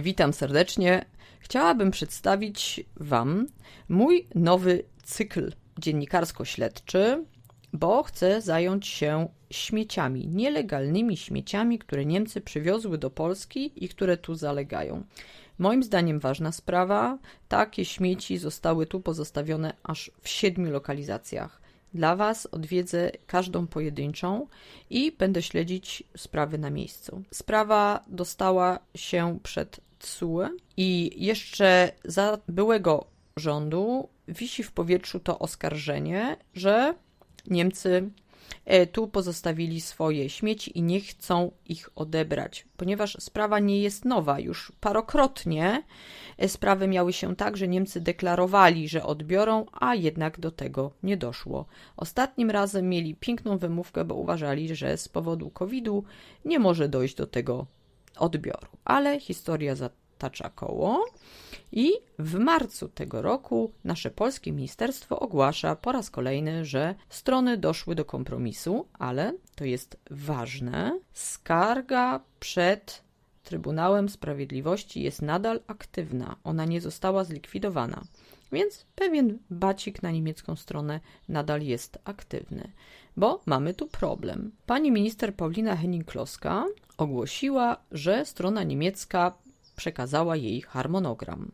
Witam serdecznie. Chciałabym przedstawić Wam mój nowy cykl dziennikarsko-śledczy, bo chcę zająć się śmieciami, nielegalnymi śmieciami, które Niemcy przywiozły do Polski i które tu zalegają. Moim zdaniem ważna sprawa. Takie śmieci zostały tu pozostawione aż w siedmiu lokalizacjach. Dla Was odwiedzę każdą pojedynczą i będę śledzić sprawy na miejscu. Sprawa dostała się przed TSUE i jeszcze za byłego rządu wisi w powietrzu to oskarżenie, że Niemcy tu pozostawili swoje śmieci i nie chcą ich odebrać, ponieważ sprawa nie jest nowa. Już parokrotnie e, sprawy miały się tak, że Niemcy deklarowali, że odbiorą, a jednak do tego nie doszło. Ostatnim razem mieli piękną wymówkę, bo uważali, że z powodu COVID-u nie może dojść do tego odbioru. Ale historia zatacza koło. I w marcu tego roku nasze polskie ministerstwo ogłasza po raz kolejny, że strony doszły do kompromisu, ale to jest ważne. Skarga przed Trybunałem Sprawiedliwości jest nadal aktywna. Ona nie została zlikwidowana. Więc pewien bacik na niemiecką stronę nadal jest aktywny, bo mamy tu problem. Pani minister Paulina Henning-Kloska ogłosiła, że strona niemiecka przekazała jej harmonogram.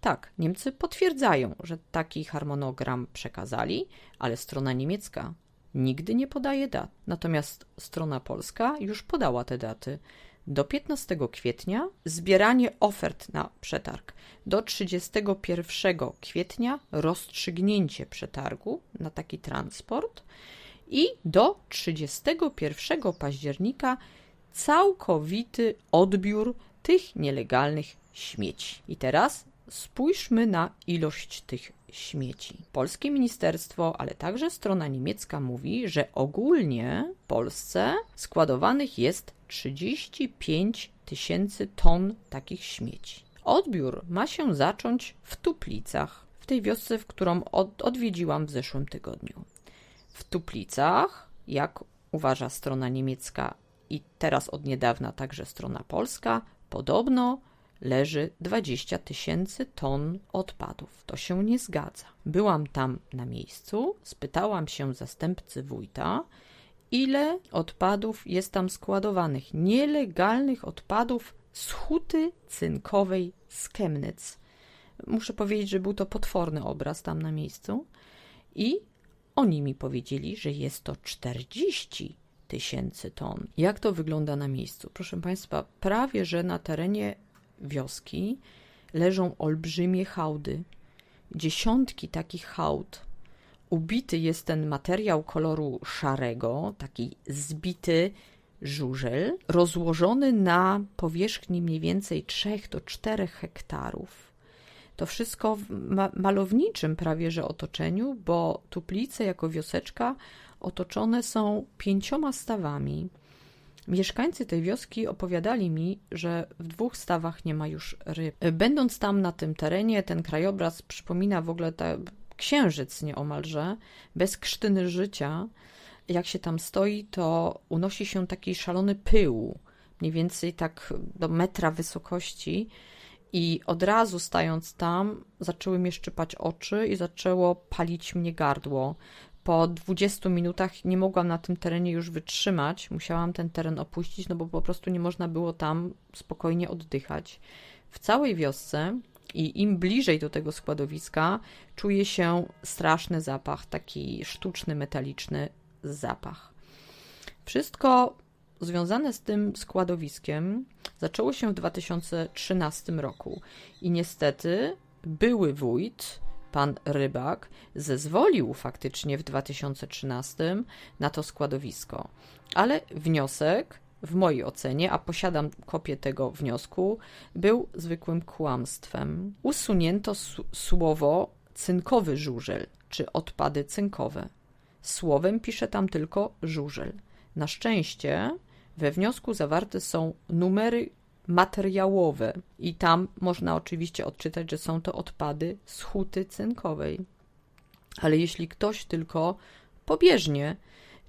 Tak, Niemcy potwierdzają, że taki harmonogram przekazali, ale strona niemiecka nigdy nie podaje dat. Natomiast strona polska już podała te daty. Do 15 kwietnia zbieranie ofert na przetarg. Do 31 kwietnia rozstrzygnięcie przetargu na taki transport i do 31 października całkowity odbiór tych nielegalnych śmieci. I teraz spójrzmy na ilość tych śmieci. Polskie ministerstwo, ale także strona niemiecka mówi, że ogólnie w Polsce składowanych jest 35 tysięcy ton takich śmieci. Odbiór ma się zacząć w Tuplicach, w tej wiosce, w którą od, odwiedziłam w zeszłym tygodniu. W Tuplicach, jak uważa strona niemiecka i teraz od niedawna także strona polska, Podobno leży 20 tysięcy ton odpadów. To się nie zgadza. Byłam tam na miejscu, spytałam się zastępcy wójta, ile odpadów jest tam składowanych, nielegalnych odpadów z huty cynkowej z Chemnitz. Muszę powiedzieć, że był to potworny obraz tam na miejscu. I oni mi powiedzieli, że jest to 40 tysięcy ton. Jak to wygląda na miejscu? Proszę Państwa, prawie że na terenie wioski leżą olbrzymie hałdy, dziesiątki takich hałd. Ubity jest ten materiał koloru szarego, taki zbity żużel, rozłożony na powierzchni mniej więcej 3 do 4 hektarów. To wszystko w ma malowniczym prawie że otoczeniu, bo Tuplice jako wioseczka otoczone są pięcioma stawami. Mieszkańcy tej wioski opowiadali mi, że w dwóch stawach nie ma już ryb. Będąc tam na tym terenie, ten krajobraz przypomina w ogóle ta, księżyc nieomalże, bez krztyny życia. Jak się tam stoi, to unosi się taki szalony pył, mniej więcej tak do metra wysokości. I od razu stając tam, zaczęły mnie szczypać oczy i zaczęło palić mnie gardło. Po 20 minutach nie mogłam na tym terenie już wytrzymać, musiałam ten teren opuścić, no bo po prostu nie można było tam spokojnie oddychać. W całej wiosce i im bliżej do tego składowiska czuje się straszny zapach, taki sztuczny, metaliczny zapach. Wszystko związane z tym składowiskiem zaczęło się w 2013 roku i niestety były wójt pan Rybak zezwolił faktycznie w 2013 na to składowisko. Ale wniosek, w mojej ocenie, a posiadam kopię tego wniosku, był zwykłym kłamstwem. Usunięto słowo cynkowy żużel, czy odpady cynkowe. Słowem pisze tam tylko żużel. Na szczęście we wniosku zawarte są numery materiałowe i tam można oczywiście odczytać, że są to odpady z huty cynkowej. Ale jeśli ktoś tylko pobieżnie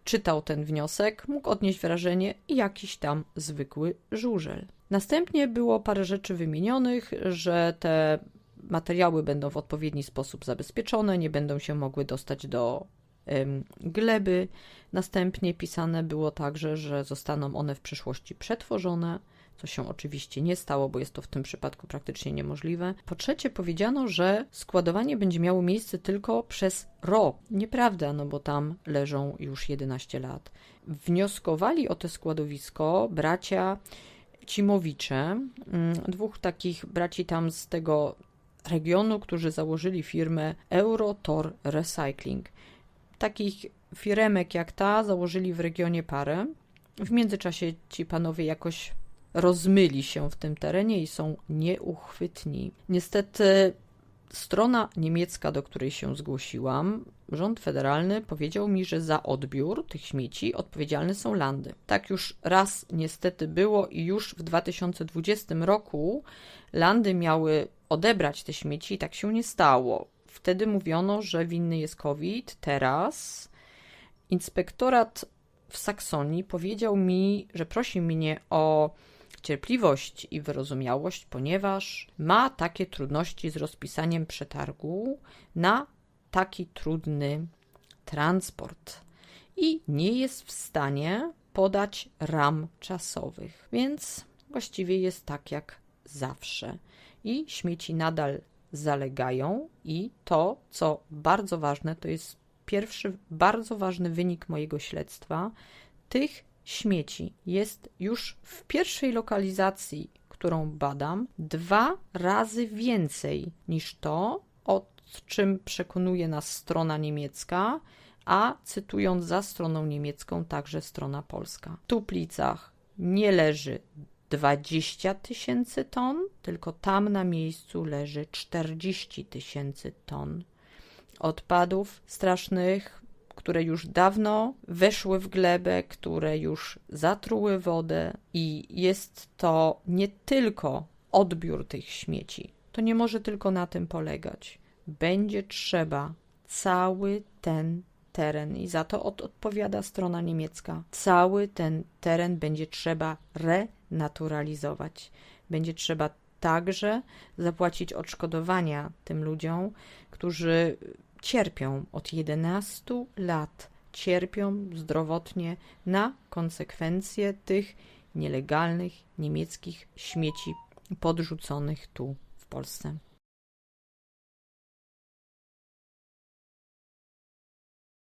czytał ten wniosek, mógł odnieść wrażenie jakiś tam zwykły żużel. Następnie było parę rzeczy wymienionych, że te materiały będą w odpowiedni sposób zabezpieczone, nie będą się mogły dostać do gleby. Następnie pisane było także, że zostaną one w przyszłości przetworzone, co się oczywiście nie stało, bo jest to w tym przypadku praktycznie niemożliwe. Po trzecie, powiedziano, że składowanie będzie miało miejsce tylko przez rok. Nieprawda, no bo tam leżą już 11 lat. Wnioskowali o to składowisko bracia Cimowicze, mm, dwóch takich braci tam z tego regionu, którzy założyli firmę Eurotor Recycling. Takich firemek jak ta założyli w regionie parę. W międzyczasie ci panowie jakoś rozmyli się w tym terenie i są nieuchwytni. Niestety strona niemiecka, do której się zgłosiłam, rząd federalny powiedział mi, że za odbiór tych śmieci odpowiedzialne są landy. Tak już raz niestety było i już w 2020 roku landy miały odebrać te śmieci i tak się nie stało. Wtedy mówiono, że winny jest COVID. Teraz inspektorat w Saksonii powiedział mi, że prosi mnie o cierpliwość i wyrozumiałość, ponieważ ma takie trudności z rozpisaniem przetargu na taki trudny transport i nie jest w stanie podać ram czasowych, więc właściwie jest tak jak zawsze. I śmieci nadal zalegają, i to, co bardzo ważne, to jest pierwszy bardzo ważny wynik mojego śledztwa, tych śmieci jest już w pierwszej lokalizacji, którą badam, dwa razy więcej niż to, o czym przekonuje nas strona niemiecka, a cytując za stroną niemiecką, także strona polska. W Tuplicach nie leży 20 tysięcy ton, tylko tam na miejscu leży 40 tysięcy ton odpadów strasznych, które już dawno weszły w glebę, które już zatruły wodę, i jest to nie tylko odbiór tych śmieci. To nie może tylko na tym polegać. Będzie trzeba cały ten teren, i za to od, odpowiada strona niemiecka, cały ten teren będzie trzeba renaturalizować. Będzie trzeba także zapłacić odszkodowania tym ludziom, którzy cierpią od 11 lat, cierpią zdrowotnie na konsekwencje tych nielegalnych niemieckich śmieci podrzuconych tu w Polsce.